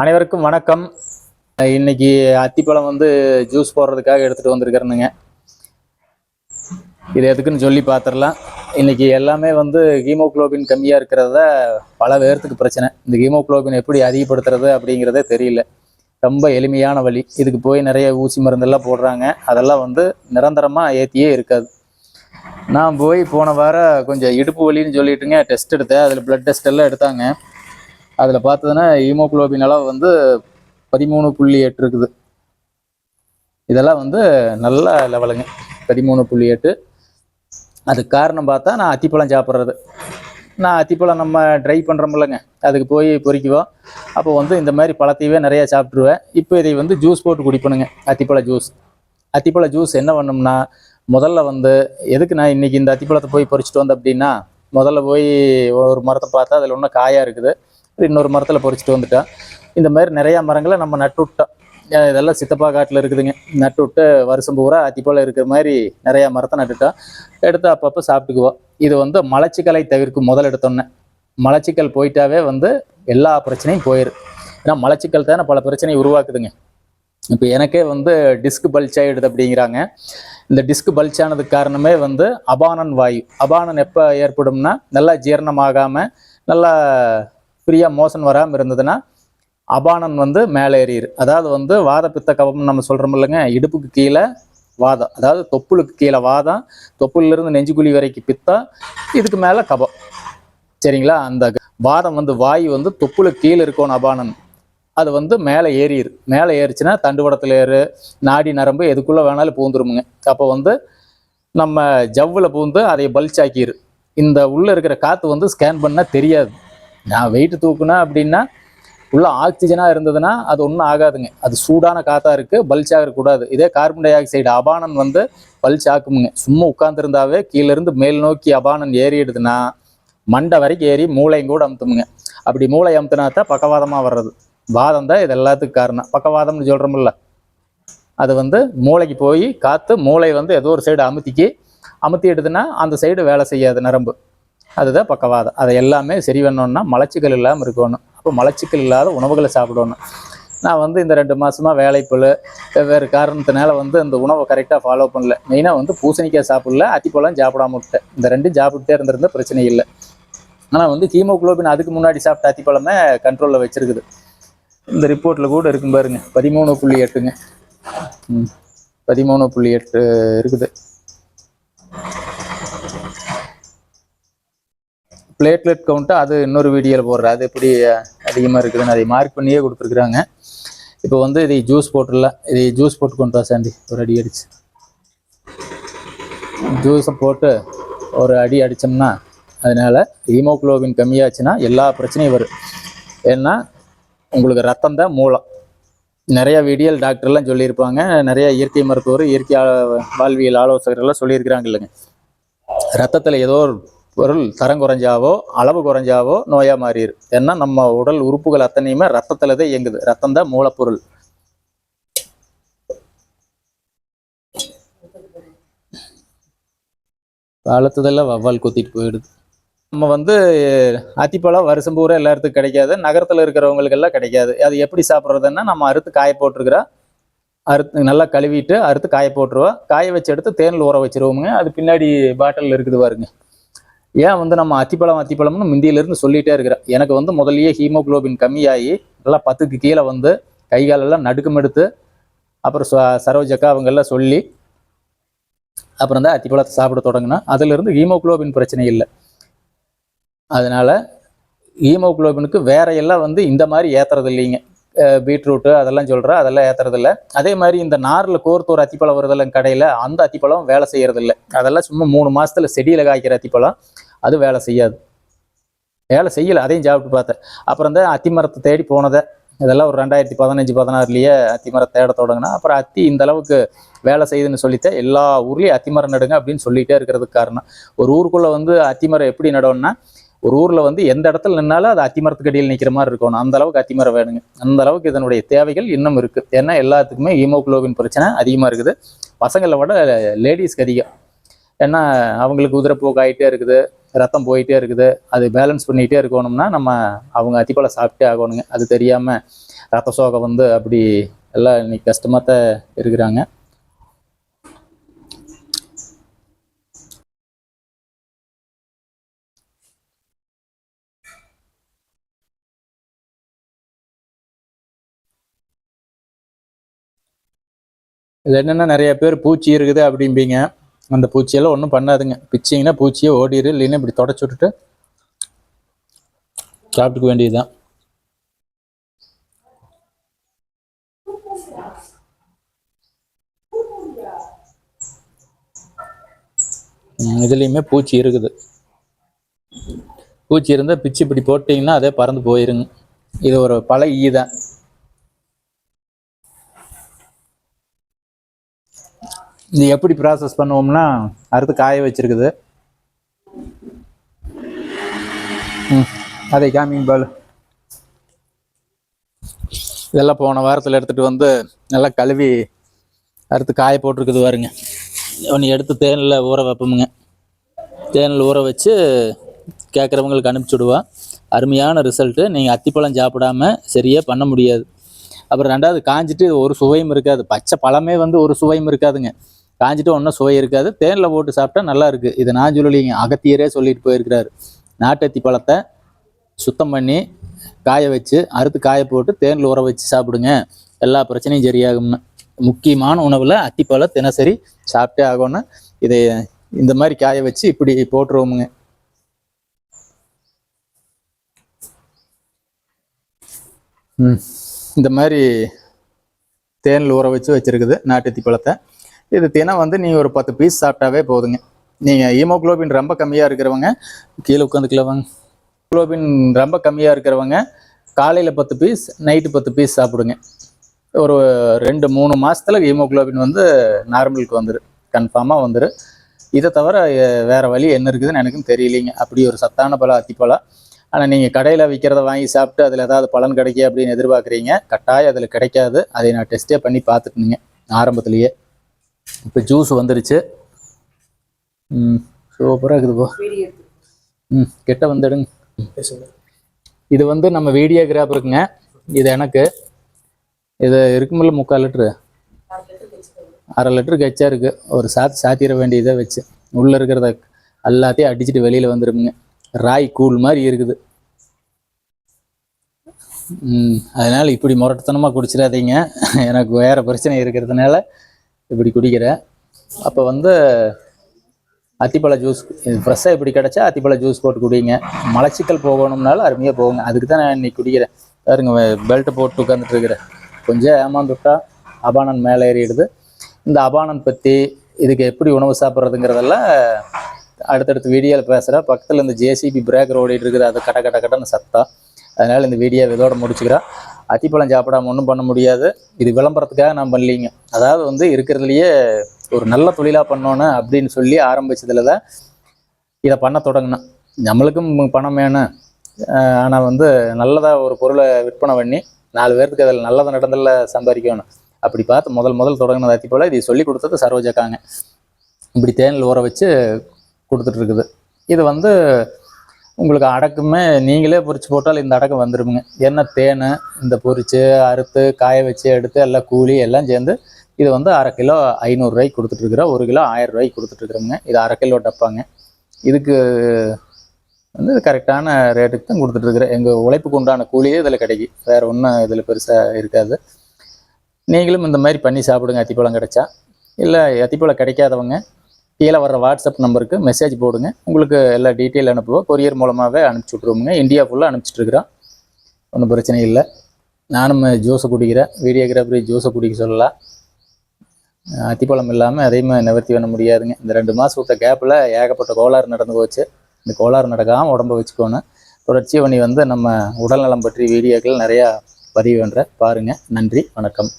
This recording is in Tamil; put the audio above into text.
அனைவருக்கும் வணக்கம். இன்னைக்கு அத்திப்பழம் வந்து ஜூஸ் போடுறதுக்காக எடுத்துகிட்டு வந்திருக்கிறேனுங்க. இது எதுக்குன்னு சொல்லி பார்த்துடலாம் இன்னைக்கு எல்லாமே வந்து ஹீமோகுளோபின் கம்மியாக இருக்கிறத பல பேர்த்துக்கு பிரச்சனை. இந்த ஹீமோக்ளோபின் எப்படி அதிகப்படுத்துறது அப்படிங்கிறதே தெரியல. ரொம்ப எளிமையான வழி. இதுக்கு போய் நிறைய ஊசி மருந்தெல்லாம் போடுறாங்க. அதெல்லாம் வந்து நிரந்தரமாக ஏற்றியே இருக்காது. நான் போய் போன வாரம் கொஞ்சம் இடுப்பு வலின்னு சொல்லிட்டுங்க டெஸ்ட் எடுத்தேன். அதில் ப்ளட் டெஸ்ட் எல்லாம் எடுத்தாங்க. அதில் பார்த்ததுன்னா ஹீமோகுளோபின் அளவு வந்து பதிமூணு புள்ளி எட்டு இருக்குது. இதெல்லாம் வந்து நல்ல லெவலுங்க பதிமூணு புள்ளி எட்டு. அதுக்கு காரணம் பார்த்தா நான் அத்திப்பழம் சாப்பிட்றது. நான் அத்திப்பழம் நம்ம ட்ரை பண்ணுறோம்லங்க அதுக்கு போய் பொறிக்குவோம். அப்போ வந்து இந்த மாதிரி பழத்தையவே நிறையா சாப்பிட்ருவேன் இப்போ இதை வந்து ஜூஸ் போட்டு குடிப்பணுங்க அத்திப்பழ ஜூஸ் அத்திப்பழ ஜூஸ் என்ன பண்ணோம்னா முதல்ல வந்து எதுக்கு நான் இன்னைக்கு இந்த அத்திப்பழத்தை போய் பறிச்சுட்டு வந்தேன் அப்படின்னா முதல்ல போய் ஒரு மரத்தை பார்த்தா அதில் ஒன்றும் காயாக இருக்குது. இன்னொரு மரத்தில் பறிச்சுட்டு வந்துட்டேன் இந்த மாதிரி நிறையா மரங்களை நம்ம நட்டு விட்டோம் இதெல்லாம் சித்தப்பா காட்டில் இருக்குதுங்க. நட்டு விட்டு வருஷம் பூரா அத்திப்பழம் இருக்கிற மாதிரி நிறையா மரத்தை நட்டுட்டோம் எடுத்து அப்பப்போ சாப்பிட்டுக்குவோம் இது வந்து மலச்சிக்கலை தவிர்க்கும் முதல் எடுத்தோன்னே. மலச்சிக்கல் போயிட்டாவே வந்து எல்லா பிரச்சனையும் போயிடும் ஏன்னா மலச்சிக்கல் தானே பல பிரச்சனையும் உருவாக்குதுங்க. இப்போ எனக்கே வந்து டிஸ்க் பல்ச் ஆகிடுது அப்படிங்கிறாங்க. இந்த டிஸ்க் பல்ச் ஆனதுக்கு காரணமே வந்து அபானன் வாயு. அபானன் எப்போ ஏற்படும்னா நல்லா ஜீரணமாகாமல் நல்லா ஃப்ரீயாக மோஷன் வராமல் இருந்ததுன்னா அபானன் வந்து மேலே ஏறிடு அதாவது வந்து வாத பித்த கபம்னு நம்ம சொல்கிறோம் இல்லைங்க இடுப்புக்கு கீழே வாதம். அதாவது தொப்புளுக்கு கீழே வாதம் தொப்புலிருந்து நெஞ்சுக்குழி வரைக்கும் பித்தம் இதுக்கு மேலே கபம். சரிங்களா? அந்த வாதம் வந்து வாய் வந்து தொப்புளுக்கு கீழே இருக்கணும் அபானன். அது வந்து மேலே ஏறிடு மேலே ஏறிச்சுன்னா தண்டுவடத்தில் ஏறு நாடி நரம்பு எதுக்குள்ளே வேணாலும் பூந்துருமுங்க. அப்போ வந்து நம்ம ஜவ்வில் பூந்து அதை பல்ச்சாக்கிடு இந்த உள்ளே இருக்கிற காற்று வந்து ஸ்கேன் பண்ணால் தெரியாது. நான் வெயிட் தூக்குனா அப்படின்னா உள்ள ஆக்சிஜனாக இருந்ததுன்னா அது ஒன்றும் ஆகாதுங்க. அது சூடான காற்றா இருக்குது பல்ச் ஆகக்கூடாது இதே கார்பன் டை ஆக்சைடு அபானன் வந்து பல்ச் ஆக்குமுங்க. சும்மா உட்காந்துருந்தாவே கீழேருந்து மேல் நோக்கி அபானன் ஏறிடுதுன்னா மண்டை வரைக்கும் ஏறி மூளையும் கூட அமுத்துமுங்க. அப்படி மூளை அமுத்தினா தான் பக்கவாதமாக வர்றது. வாதம் தான் இது எல்லாத்துக்கும் காரணம். பக்கவாதம்னு சொல்கிறோம்ல அது வந்து மூளைக்கு போய் காற்று மூளை வந்து ஏதோ ஒரு சைடு அமுத்திக்கு அமுத்திடுதுன்னா அந்த சைடு வேலை செய்யாது நரம்பு. அதுதான் பக்கவாதம். அதை எல்லாமே சரி பண்ணணும்னா மலச்சிக்கல் இல்லாமல் இருக்கணும். அப்போ மலச்சிக்கல் இல்லாத உணவுகளை சாப்பிடணும். நான் வந்து இந்த ரெண்டு மாதமாக வேலைப்பழு வெவ்வேறு காரணத்தினால வந்து அந்த உணவை கரெக்டாக ஃபாலோ பண்ணல. மெயினாக வந்து பூசணிக்காய் சாப்பிடல அத்திப்பழம் சாப்பிடாம விட்டேன். இந்த ரெண்டும் சாப்பிட்டுட்டே இருந்திருந்த பிரச்சனை இல்லை. ஆனால் வந்து ஹீமோக்ளோபின் அதுக்கு முன்னாடி சாப்பிட்ட அத்திப்பழமே கண்ட்ரோலில் வச்சிருக்குது. இந்த ரிப்போர்ட்டில் கூட இருக்கும் பாருங்க. பதிமூணு புள்ளி எட்டுங்க. ம். பதிமூணு புள்ளி எட்டு இருக்குது. பிளேட்லெட் கவுண்ட்டு அது இன்னொரு வீடியோவில் போடுறேன். அது எப்படி அதிகமாக இருக்குதுன்னு அதை மார்க் பண்ணியே கொடுத்துருக்குறாங்க. இப்போ வந்து இதை ஜூஸ் போட்டுடலாம் இதை ஜூஸ் போட்டு கொண்டு வா சாண்டி ஒரு அடி அடிச்சு. ஜூஸை போட்டு ஒரு அடி அடித்தோம்னா அதனால் ஹீமோகுளோபின் கம்மியாச்சுன்னா எல்லா பிரச்சனையும் வரும். ஏன்னா உங்களுக்கு ரத்தம் தான் மூலம். நிறைய வீடியல் டாக்டர்லாம் சொல்லியிருப்பாங்க. நிறைய இயற்கை மருத்துவர் இயற்கை வாழ்வியல் ஆலோசகர்கள்லாம் சொல்லியிருக்கிறாங்க இல்லைங்க. ரத்தத்தில் ஏதோ ஒரு பொருள் தரம் குறைஞ்சாவோ அளவு குறைஞ்சாவோ நோயாக மாறிடு ஏன்னா நம்ம உடல் உறுப்புகள் அத்தனையுமே ரத்தத்தில் தான் இயங்குது. ரத்தம் தான் மூலப்பொருள். காலத்துதெல்லாம் வவ்வால் குத்திட்டு போயிடுது. நம்ம வந்து அத்திப்பழம் வருஷம் பூரா எல்லாத்துக்கும் கிடைக்காது. நகரத்தில் இருக்கிறவங்களுக்கெல்லாம் கிடைக்காது. அது எப்படி சாப்பிட்றதுன்னா நம்ம அறுத்து காய போட்டிருக்கிறோம் அறுத்து நல்லா கழுவிட்டு அறுத்து காய போட்டுருவோம். காய வச்சு எடுத்து தேனில் ஊற வச்சிருவோமுங்க. அது பின்னாடி பாட்டில் இருக்குது பாருங்க. ஏன் வந்து நம்ம அத்திப்பழம் அத்திப்பழம்னு முந்தியிலிருந்து சொல்லிட்டே இருக்கிறேன் எனக்கு வந்து முதல்லயே ஹீமோகுளோபின் கம்மியாகி நல்லா பத்துக்கு கீழே வந்து கை காலெல்லாம் நடுக்கம் எடுத்து அப்புறம் ச- சரோஜக்கா அவங்கெல்லாம் சொல்லி அப்புறம் தான் அத்திப்பழத்தை சாப்பிட தொடங்கினேன் அதிலிருந்து ஹீமோகுளோபின் பிரச்சனை இல்லை. அதனால ஹீமோகுளோபினுக்கு வேற எல்லாம் வந்து இந்த மாதிரி ஏத்துறது இல்லைங்க. பீட்ரூட்டு அதெல்லாம் சொல்கிறேன் அதெல்லாம் ஏற்றுறதில்ல இல்லை. அதே மாதிரி இந்த நாரில் கோர்த்து ஒரு அத்திப்பழம் வருதெல்லாம் கடையில் அந்த அத்திப்பழம் வேலை செய்யறது இல்லை. அதெல்லாம் சும்மா மூணு மாதத்தில் செடியில் காய்க்கிற அத்திப்பழம். அது வேலை செய்யாது. வேலை செய்யலை அதையும் சாப்பிட்டு பார்த்தேன். அப்புறம் தான் அத்தி மரத்தை தேடி போனதை இதெல்லாம் ஒரு ரெண்டாயிரத்தி பதினஞ்சு பதினாறுலேயே அத்திமரம் தேட தொடங்கினா அப்புறம் அத்தி இந்த அளவுக்கு வேலை செய்யுதுன்னு சொல்லித்தான் எல்லா ஊர்லேயும் அத்தி மரம் நடுங்க அப்படின்னு சொல்லிகிட்டே இருக்கிறதுக்கு காரணம். ஒரு ஊருக்குள்ளே வந்து அத்தி மரம் எப்படி நடணும்னா ஒரு ஊரில் வந்து எந்த இடத்துல நின்னாலும் அது அத்தி மரத்துக்கு அடியில் நிற்கிற மாதிரி இருக்கணும். அந்த அளவுக்கு அத்தி மரம் வேணுங்க. அந்த அளவுக்கு இதனுடைய தேவைகள் இன்னும் இருக்குது ஏன்னா எல்லாத்துக்குமே ஹீமோகுளோபின் பிரச்சனை அதிகமாக இருக்குது. பசங்களை விட லேடிஸ்க்கு அதிகம். ஏன்னா அவங்களுக்கு உதிரப்போக்கு ஆகிட்டே இருக்குது ரத்தம் போயிட்டே இருக்குது. அது பேலன்ஸ் பண்ணிகிட்டே இருக்கணும்னா நம்ம அவங்க அத்திப்பழம் சாப்பிட்டே ஆகணுங்க. அது தெரியாமல் ரத்த சோகை வந்து அப்படி எல்லாம் இன்னைக்கு கஷ்டமாக தான் இருக்கிறாங்க. இதில் என்னென்னா நிறைய பேர் பூச்சி இருக்குது அப்படிம்பீங்க. அந்த பூச்சியெல்லாம் ஒன்றும் பண்ணாதுங்க. பிச்சிங்கன்னா பூச்சியே ஓடிடு இல்லைன்னா இப்படி தொடச்சி விட்டுட்டு சாப்பிட்டுக்க வேண்டியதுதான். இதுலேயுமே பூச்சி இருக்குது. பூச்சி இருந்தால் பிச்சு இப்படி போட்டிங்கன்னா அதே பறந்து போயிருங்க. இது ஒரு பல ஈ தான். இது எப்படி ப்ராசஸ் பண்ணுவோம்னா அறுத்து காய வச்சிருக்குது. ம் அதை காமிங் பால் இதெல்லாம் போன வாரத்தில் எடுத்துகிட்டு வந்து நல்லா கழுவி அறுத்து காய போட்டிருக்குது பாருங்க. ஒன்று எடுத்து தேனில் ஊற வைப்போமுங்க. தேனில் ஊற வச்சு கேட்குறவங்களுக்கு அனுப்பிச்சி விடுவோம் அருமையான ரிசல்ட்டு நீங்கள் அத்திப்பழம் சாப்பிடாம சரியாக பண்ண முடியாது. அப்புறம் ரெண்டாவது காஞ்சிட்டு ஒரு சுவையும் இருக்காது. பச்சை பழமே வந்து ஒரு சுவையும் இருக்காதுங்க. காஞ்சிட்டு ஒன்றும் சுவை இருக்காது. தேனில் போட்டு சாப்பிட்டா நல்லா இருக்குது இதை நான் சொல்லலிங்க அகத்தியரே சொல்லிட்டு போயிருக்கிறாரு. நாட்டத்தி பழத்தை சுத்தம் பண்ணி காய வச்சு அறுத்து காய போட்டு தேனில் ஊற வச்சு சாப்பிடுங்க. எல்லா பிரச்சனையும் சரியாகும்னு. முக்கியமான உணவில் அத்திப்பழம் தினசரி சாப்பிட்டே ஆகணும் இதை இந்த மாதிரி காய வச்சு இப்படி போட்டுருவோமுங்க. ம். இந்த மாதிரி தேனில் ஊற வச்சு வச்சுருக்குது நாட்டுத்தி பழத்தை. இது தினம் வந்து நீங்கள் ஒரு பத்து பீஸ் சாப்பிட்டாவே போதுங்க. நீங்கள் ஹீமோகுளோபின் ரொம்ப கம்மியாக இருக்கிறவங்க கீழே உட்காந்துக்கலவாங்க குளோபின் ரொம்ப கம்மியாக இருக்கிறவங்க காலையில் பத்து பீஸ் நைட்டு பத்து பீஸ் சாப்பிடுங்க. ஒரு ரெண்டு மூணு மாதத்தில் ஹீமோகுளோபின் வந்து நார்மலுக்கு வந்துடும் கன்ஃபார்மாக வந்துடும் இதை தவிர வேறு வழி என்ன இருக்குதுன்னு எனக்கும் தெரியலிங்க. அப்படி ஒரு சத்தான பழம் அத்திப்பழம். ஆனால் நீங்கள் கடையில் விற்கிறத வாங்கி சாப்பிட்டு அதில் ஏதாவது பலன் கிடைக்கும் அப்படின்னு எதிர்பார்க்குறீங்க. கட்டாயம் அதில் கிடைக்காது. அதை நான் டெஸ்ட்டே பண்ணி பார்த்துட்டுனுங்க ஆரம்பத்துலேயே. இப்போ ஜூஸ் வந்துருச்சு. ம் சூப்பராக இருக்குது போ. ம் கிட்ட வந்துடுங்க இது வந்து நம்ம வீடியோகிராஃப் இருக்குங்க. இது எனக்கு. இது இருக்குமில்ல முக்கால் லிட்ரு அரை லிட்ரு கச்சா இருக்கு. ஒரு சாத் சாத்திர வேண்டியதை வச்சு. உள்ளே இருக்கிறத எல்லாத்தையும் அடிச்சுட்டு வெளியில் வந்துருமுங்க. ராய் கூழ் மாதிரி இருக்குது. ம் அதனால இப்படி முரட்டுத்தனமாக குடிச்சிடாதீங்க. எனக்கு வேற பிரச்சனை இருக்கிறதுனால இப்படி குடிக்கிறேன் அப்போ வந்து அத்திப்பழ ஜூஸ் இது ஃப்ரெஷ்ஷாக இப்படி கிடச்சா அத்திப்பழ ஜூஸ் போட்டு குடிங்க. மலச்சிக்கல் போகணும்னாலும் அருமையாக போகுங்க. அதுக்கு தான் நான் இன்னைக்கு குடிக்கிறேன். பாருங்க பெல்ட்டை போட்டு உட்காந்துட்டு இருக்கிறேன். கொஞ்சம் ஏமாந்துட்டா அபானன் மேலே ஏறிடுது. இந்த அபானன் பற்றி இதுக்கு எப்படி உணவு சாப்பிட்றதுங்கிறதெல்லாம் அடுத்தடுத்து வீடியோவில் பேசுகிறேன் பக்கத்தில் இந்த ஜேசிபி பிரேக்கர் ஓடிட்டு இருக்குது. அது கட கட கட்டன்னு சத்தம். அதனால் இந்த வீடியோ இதோட முடிச்சுக்கிறேன். அத்திப்பழம் சாப்பிடாம ஒன்றும் பண்ண முடியாது. இது விளம்பரத்துக்காக நான் பண்ணலீங்க. அதாவது வந்து இருக்கிறதுலையே ஒரு நல்ல தொழிலாக பண்ணணும் அப்படின்னு சொல்லி ஆரம்பித்ததில் தான் இதை பண்ண தொடங்கினேன். நம்மளுக்கும் பணம் வேணும். ஆனால் வந்து நல்லதாக ஒரு பொருளை விற்பனை பண்ணி நாலு பேர்த்துக்கு அதில் நல்லதாக நடந்ததில் சம்பாதிக்கணும். அப்படி பார்த்து முதல் முதல் தொடங்கினது அத்தி இதை சொல்லி கொடுத்தது சரோஜக்காங்க. இப்படி தேனில் ஊற வச்சு கொடுத்துட்ருக்குது இது வந்து உங்களுக்கு அடக்குமே நீங்களே பொறிச்சு போட்டால் இந்த அடக்கம் வந்துடுங்க என்ன தேன் இந்த பொறிச்சு அறுத்து காய வச்சு எடுத்து எல்லாம் கூலி எல்லாம் சேர்ந்து இது வந்து அரை கிலோ ஐநூறுரூவாய்க்கு கொடுத்துட்ருக்குறோம் ஒரு கிலோ ஆயிரம் ரூபாய்க்கு கொடுத்துட்ருக்குறோங்க இது அரை கிலோ டப்பாங்க. இதுக்கு வந்து கரெக்டான ரேட்டுக்கு தான் கொடுத்துட்ருக்குறேன் எங்கள் உழைப்புக்கு உண்டான கூலியே இதில் கிடைக்கும் வேறு ஒன்றும் இதில் பெருசாக இருக்காது. நீங்களும் இந்த மாதிரி பண்ணி சாப்பிடுங்க. அத்திப்பழம் கிடைச்சா. இல்லை அத்திப்பழம் கிடைக்காதவங்க கீழே வர்ற வாட்ஸ்அப் நம்பருக்கு மெசேஜ் போடுங்க. உங்களுக்கு எல்லா டீட்டெயில் அனுப்புவோம் கொரியர் மூலமாகவே அனுப்பிச்சி விட்ருவோங்க இந்தியா ஃபுல்லாக அனுப்பிச்சிட்ருக்குறோம் ஒன்றும் பிரச்சனை இல்லை. நானும் ஜூஸை குடிக்கிறேன். வீடியோகிராஃபரி ஜூஸை குடிக்க சொல்லலாம் அத்திப்பழம் இல்லாமல் அதையுமே நிவர்த்தி பண்ண முடியாதுங்க. இந்த ரெண்டு மாதம் விட்ட கேப்பில் ஏகப்பட்ட கோளாறு நடந்து போச்சு. இந்த கோளாறு நடக்காமல் உடம்ப வச்சுக்கோணும். தொடர்ச்சி பண்ணி வந்து நம்ம உடல்நலம் பற்றி வீடியோக்கள் நிறையா பதிவு பண்ணுறேன் பாருங்கள் நன்றி. வணக்கம்.